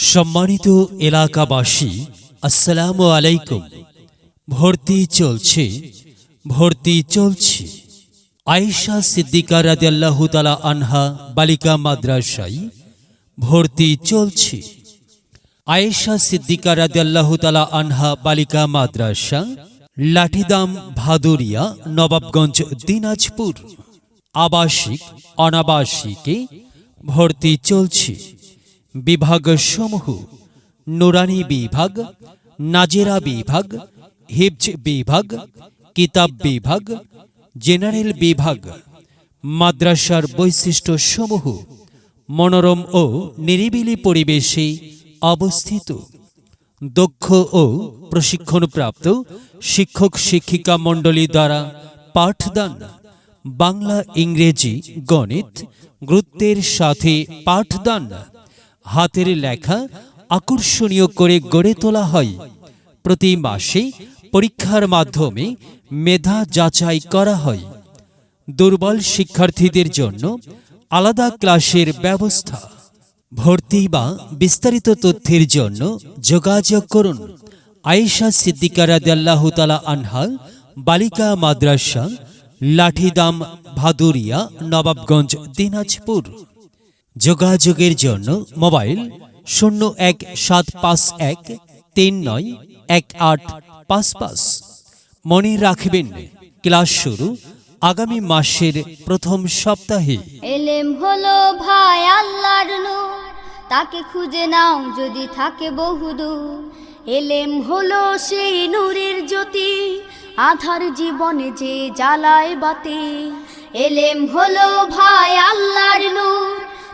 সম্মানিত এলাকাবাসী, আসসালামু আলাইকুম। ভর্তি চলছে ভর্তি চলছে। আয়েশা সিদ্দিকা রাদিয়াল্লাহু তালা আনহা, বালিকা মাদ্রাসায় ভর্তি চলছে। আয়েশা সিদ্দিকা রাদিয়াল্লাহু তালা আনহা, বালিকা মাদ্রাসা, লাঠিদাম ভাদুরিয়া, নবাবগঞ্জ, দিনাজপুর। আবাসিক, অনাবাসিকে ভর্তি চলছে। বিভাগসমূহ নুরানি বিভাগ, নাজেরা বিভাগ, হিবজ বিভাগ, কিতাব বিভাগ, জেনারেল বিভাগ, মাদ্রাসার বৈশিষ্ট্যসমূহ মনোরম ও নিরিবিলি পরিবেশে অবস্থিত। দক্ষ ও প্রশিক্ষণপ্রাপ্ত শিক্ষক শিক্ষিকা মণ্ডলী দ্বারা পাঠদান, বাংলা ইংরেজি গণিত, গুরুত্বের সাথে পাঠদান হাতের লেখা আকর্ষণীয় করে গড়ে তোলা হয়। প্রতি মাসে পরীক্ষার মাধ্যমে মেধা যাচাই করা হয়। দুর্বল শিক্ষার্থীদের জন্য আলাদা ক্লাসের ব্যবস্থা। ভর্তি বা বিস্তারিত তথ্যের জন্য যোগাযোগ করুন। আয়েশা সিদ্দিকা রাদিয়াল্লাহু তাআলা আনহা, বালিকা মাদ্রাসা, লাঠিদাম ভাদুরিয়া, নবাবগঞ্জ, দিনাজপুর। যোগাযোগের জন্য মোবাইল শূন্য এক সাত পাঁচ এক তিন নয় এক আট পাঁচ পাঁচ। মনে রাখবেন, ক্লাস শুরু আগামী মাসের প্রথম সপ্তাহে। এলেম হলো ভাই আল্লাহর তাকে খুঁজে নাও যদি থাকে বহুদূর এলেম হলো সেই নূরের জ্যোতি, আধার জীবনে যে জ্বালায় বাতি। এলেম হলো ভাই আল্লাহর নূর